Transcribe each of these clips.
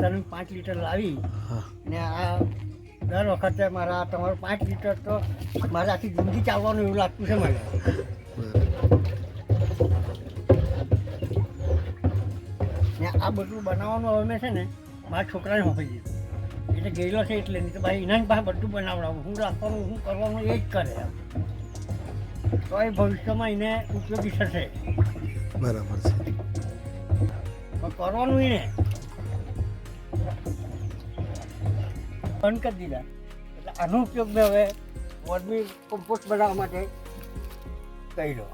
ખાતરનું પાંચ લીટર લાવી. ને આ દર વખતે મારા તમારું પાંચ લીટર તો મારે આખી જિંદગી ચાલવાનું એવું લાગતું છે મને. ને આ બધું બનાવવાનું હવે મેં છે ને મારા છોકરાને સોંપી દીધું. એટલે ગયેલો છે એટલે નહીં તો ભાઈ એના પાસે બધું બનાવડાવું. હું રાખવાનું હું કરવાનું એ જ કરે તો એ ભવિષ્યમાં એને ઉપયોગી થશે. બરાબર છે. કરવાનું એને બંધ કરી દીધા. એટલે આનો ઉપયોગ મેં હવે વોર્મી કમ્પોસ્ટ બનાવવા માટે કર્યો.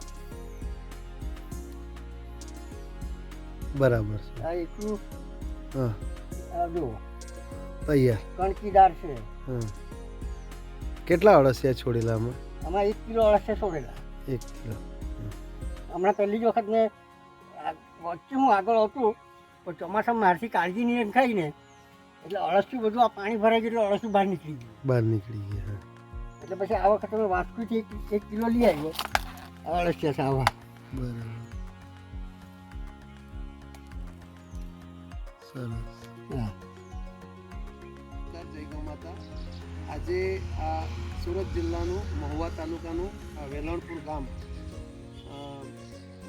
બરાબર છે. આ એટલું હા. જુઓ. તૈયાર. કણકીદાર છે. હા. કેટલા અળસિયા છોડેલામાં આમાં? એક કિલો અળસિયા છોડેલા. એક કિલો. હમણાં પહેલી જ વખત મેં વચ્ચે હું આગળ હતું પણ ચોમાસામાં મારથી કાળજી નહીં ખાઈ ને એટલે અળસું બધું આ પાણી ભરાઈ ગયું એટલે અળસું બહાર નીકળી ગયું. બહાર નીકળી ગયા એટલે પછી આ વખતે મેં વાસ્કુથી એક એક કિલો લઈ આવ્યો આ અળસિયા છે આવા બરાબર સરસ. હા. જય ગૌ માતા આજે આ સુરત જિલ્લાનું મહુવા તાલુકાનું વેલણપુર ગામ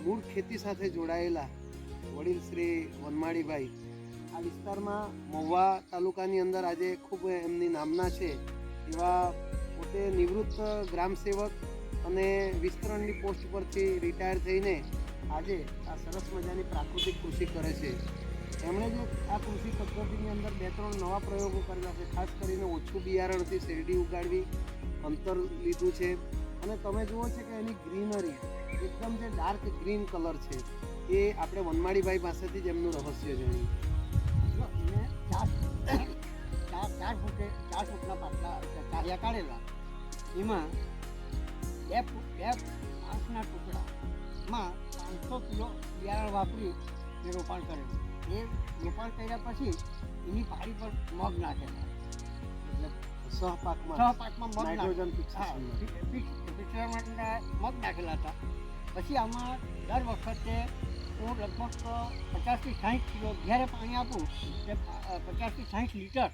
મૂળ ખેતી સાથે જોડાયેલા વડીલ શ્રી વનમાળીભાઈ આ વિસ્તારમાં મહુવા તાલુકાની અંદર આજે ખૂબ એમની નામના છે. એવા પોતે નિવૃત્ત ગ્રામ સેવક અને વિસ્તરણની પોસ્ટ પરથી રિટાયર થઈને આજે આ સરસ મજાની પ્રાકૃતિક કૃષિ કરે છે. એમણે જે આ કૃષિ પદ્ધતિની અંદર બે ત્રણ નવા પ્રયોગો કરેલા છે. ખાસ કરીને ઓછું બિયારણથી શેરડી ઉગાડવી, અંતર લીધું છે. અને તમે જુઓ છો કે એની ગ્રીનરી એકદમ જે ડાર્ક ગ્રીન કલર છે, એ આપણે વનમાળીભાઈ પાસેથી જ એમનું રહસ્ય જાણ્યું કાર્યા કાઢેલા. એમાં બે બે પાંચના ટુકડામાં પાંચસો કિલો બિયારણ વાપરી એ રોપાણ કરેલું. એ રોપાણ કર્યા પછી એની પાડી પર મગ નાખેલા. સહપાકમાં પાંચમાં મગ નાઇટ્રોજન ફિક્સરમેન્ટના મગ નાખેલા હતા. પછી આમાં દર વખતે હું લગભગ પચાસથી સાઠ કિલો જ્યારે પાણી આપું તે પચાસથી સાઠ લીટર